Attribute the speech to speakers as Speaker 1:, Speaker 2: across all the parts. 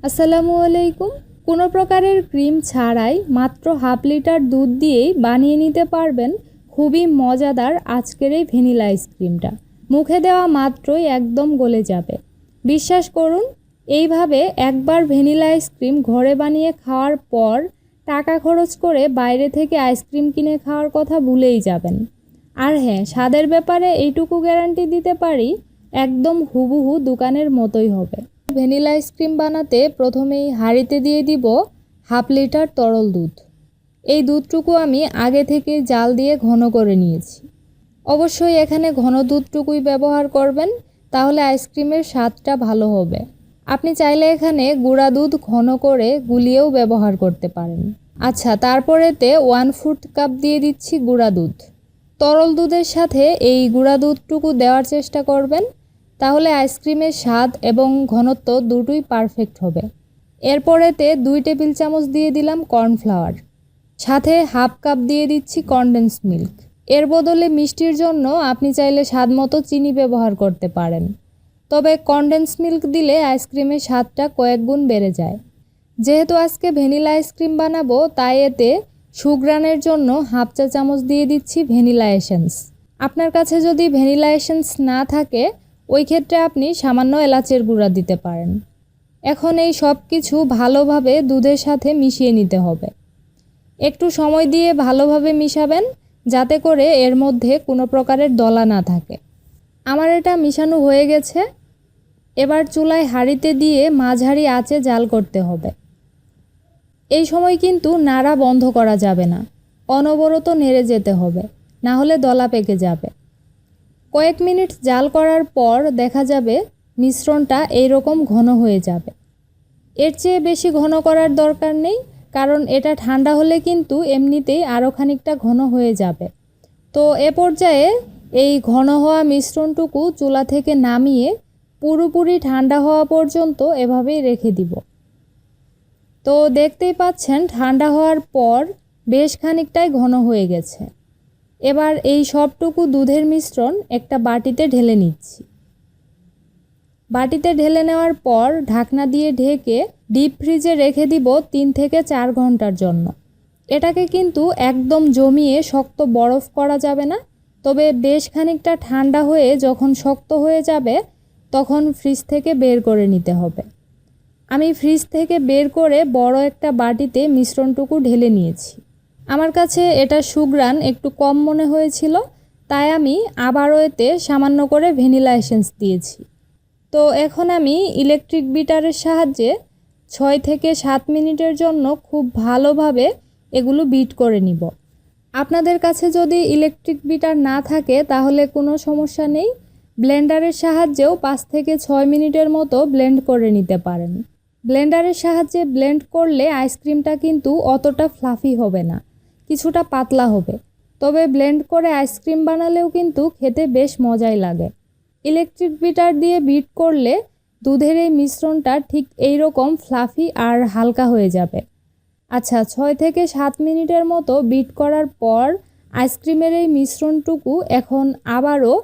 Speaker 1: আসসালামু আলাইকুম। কোনো প্রকারের ক্রিম ছাড়াই মাত্র হাফ লিটার দুধ দিয়েই বানিয়ে নিতে পারবেন খুবই মজাদার আজকের এই ভ্যানিলা আইসক্রিমটা। মুখে দেওয়া মাত্রই একদম গলে যাবে। বিশ্বাস করুন, এইভাবে একবার ভ্যানিলা আইসক্রিম ঘরে বানিয়ে খাওয়ার পর টাকা খরচ করে বাইরে থেকে আইসক্রিম কিনে খাওয়ার কথা ভুলেই যাবেন। আর হ্যাঁ স্বাদের ব্যাপারে এইটুকু গ্যারান্টি দিতে পারি, একদম হুবহু দোকানের মতোই হবে। ভ্যানিলা আইসক্রিম বানাতে প্রথমেই হাঁড়িতে দিয়ে দিব হাফ লিটার তরল দুধ। এই দুধটুকু আমি আগে থেকে জাল দিয়ে ঘন করে নিয়েছি। অবশ্যই এখানে ঘন দুধটুকুই ব্যবহার করবেন, তাহলে আইসক্রিমের স্বাদটা ভালো হবে। আপনি চাইলে এখানে গুঁড়া দুধ ঘন করে গুলিয়েও ব্যবহার করতে পারেন। আচ্ছা তারপরেতে ওয়ান ফুট কাপ দিয়ে দিচ্ছি গুঁড়া দুধ। তরল দুধের সাথে এই গুঁড়া দুধটুকু দেওয়ার চেষ্টা করবেন। তাহলে আইসক্রিমের স্বাদ এবং ঘনত্ব দুটোই পারফেক্ট হবে। এরপরেতে দুই টেবিল চামচ দিয়ে দিলাম কর্নফ্লাওয়ার। সাথে হাফ কাপ দিয়ে দিচ্ছি কনডেন্স মিল্ক এর বদলে মিষ্টির জন্য আপনি চাইলে স্বাদ মতো চিনি ব্যবহার করতে পারেন। তবে কনডেন্স মিল্ক দিলে আইসক্রিমের স্বাদটা কয়েক গুণ বেড়ে যায়। যেহেতু আজকে ভ্যানিলা আইসক্রিম বানাবো, তাই এতে সুগ্রানের জন্য হাফ চা চামচ দিয়ে দিচ্ছি ভ্যানিলা এসেন্স। আপনার কাছে যদি ভ্যানিলা এসেন্স না থাকে ওই ক্ষেত্রে আপনি সামান্য এলাচের গুঁড়া দিতে পারেন। এখন এই সব কিছু ভালোভাবে দুধের সাথে মিশিয়ে নিতে হবে। একটু সময় দিয়ে ভালোভাবে মিশাবেন, যাতে করে এর মধ্যে কোনো প্রকারের দলা না থাকে। আমার এটা মিশানো হয়ে গেছে। এবার চুলায় হাঁড়িতে দিয়ে মাঝারি আঁচে জাল করতে হবে। এই সময় কিন্তু নাড়া বন্ধ করা যাবে না। অনবরত নেড়ে যেতে হবে, না হলে দলা পেকে যাবে। কয়েক মিনিট জাল করার পর দেখা যাবে মিশ্রণটা এইরকম ঘন হয়ে যাবে। এর চেয়ে বেশি ঘন করার দরকার নেই, কারণ এটা ঠান্ডা হলে কিন্তু এমনিতেই আরও খানিকটা ঘন হয়ে যাবে। তো এ পর্যায়ে এই ঘন হওয়া মিশ্রণটুকু চুলা থেকে নামিয়ে পুরোপুরি ঠান্ডা হওয়া পর্যন্ত এভাবেই রেখে দিব। তো দেখতেই পাচ্ছেন, ঠান্ডা হওয়ার পর বেশ খানিকটাই ঘন হয়ে গেছে। এবার এই সবটুকু দুধের মিশ্রণ একটা বাটিতে ঢেলে নিচ্ছি। বাটিতে ঢেলে নেওয়ার পর ঢাকনা দিয়ে ঢেকে ডিপ ফ্রিজে রেখে দিব তিন থেকে চার ঘণ্টার জন্য। এটাকে কিন্তু একদম জমিয়ে শক্ত বরফ করা যাবে না, তবে বেশ খানিকটা ঠান্ডা হয়ে যখন শক্ত হয়ে যাবে, তখন ফ্রিজ থেকে বের করে নিতে হবে। আমি ফ্রিজ থেকে বের করে বড় একটা বাটিতে মিশ্রণটুকু ঢেলে নিয়েছি। আমার কাছে এটা সুগ্রান একটু কম মনে হয়েছিল, তাই আমি আবারও এতে সামান্য করে ভ্যানিলা এসেন্স দিয়েছি। তো এখন আমি ইলেকট্রিক বিটারের সাহায্যে ছয় থেকে সাত মিনিটের জন্য খুব ভালোভাবে এগুলো বিট করে নিব। আপনাদের কাছে যদি ইলেকট্রিক বিটার না থাকে, তাহলে কোনো সমস্যা নেই। ব্লেন্ডারের সাহায্যেও পাঁচ থেকে ছয় মিনিটের মতো ব্লেন্ড করে নিতে পারেন। ব্লেন্ডারের সাহায্যে ব্লেন্ড করলে আইসক্রিমটা কিন্তু অতটা ফ্লাফি হবে না। কিছুটা পাতলা হবে। তবে ব্লেন্ড করে আইসক্রিম বানালেও কিন্তু খেতে বেশ মজাই লাগে। ইলেকট্রিক বিটার দিয়ে বিট করলে দুধের এই মিশ্রণটা ঠিক এই রকম ফ্লাফি আর হালকা হয়ে যাবে। আচ্ছা ছয় থেকে সাত মিনিটের মতো বিট করার পর আইসক্রিমের এই মিশ্রণটুকু এখন আবারও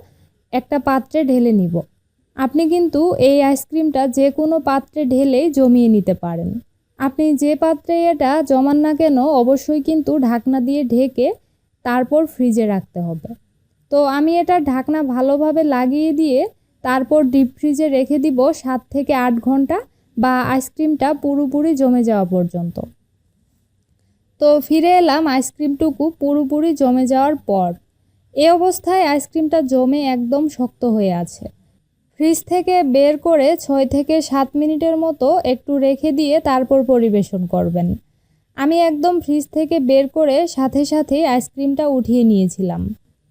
Speaker 1: একটা পাত্রে ঢেলে নিব। আপনি কিন্তু এই আইসক্রিমটা যে কোনো পাত্রে ঢেলেই জমিয়ে নিতে পারেন। আপনি যে পাত্রে এটা জমান না কেন, অবশ্যই কিন্তু ঢাকনা দিয়ে ঢেকে তারপর ফ্রিজে রাখতে হবে। তো আমি এটা ঢাকনা ভালোভাবে লাগিয়ে দিয়ে তারপর ডিপ ফ্রিজে রেখে দিব সাত থেকে আট ঘণ্টা বা আইসক্রিমটা পুরোপুরি জমে যাওয়া পর্যন্ত। তো ফিরে এলাম আইসক্রিমটুকু পুরোপুরি জমে যাওয়ার পর। এ অবস্থায় আইসক্রিমটা জমে একদম শক্ত হয়ে আছে। ফ্রিজ থেকে বের করে ছয় থেকে সাত মিনিটের মতো একটু রেখে দিয়ে তারপর পরিবেশন করবেন। আমি একদম ফ্রিজ থেকে বের করে সাথে সাথে আইসক্রিমটা উঠিয়ে নিয়েছিলাম।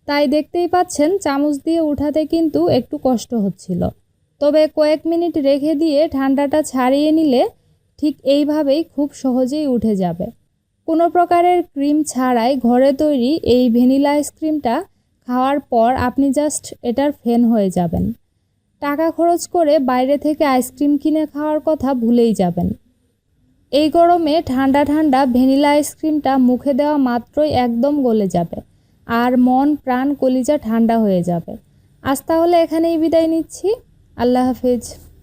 Speaker 1: তাই দেখতেই পাচ্ছেন চামচ দিয়ে উঠাতে কিন্তু একটু কষ্ট হচ্ছিল। তবে কয়েক মিনিট রেখে দিয়ে ঠান্ডাটা ছাড়িয়ে নিলে ঠিক এইভাবেই খুব সহজেই উঠে যাবে। কোনো প্রকারের ক্রিম ছাড়াই ঘরে তৈরি এই ভ্যানিলা আইসক্রিমটা খাওয়ার পর আপনি জাস্ট এটার ফ্যান হয়ে যাবেন। টাকা খরচ করে বাইরে থেকে আইসক্রিম কিনে খাওয়ার কথা ভুলেই যাবেন। এই গরমে ঠান্ডা ঠান্ডা ভ্যানিলা আইসক্রিমটা মুখে দেওয়া মাত্রই একদম গলে যাবে আর মন, প্রাণ, কলিজা ঠান্ডা হয়ে যাবে। আজ তাহলে এখানেই বিদায় নিচ্ছি। আল্লাহ হাফিজ।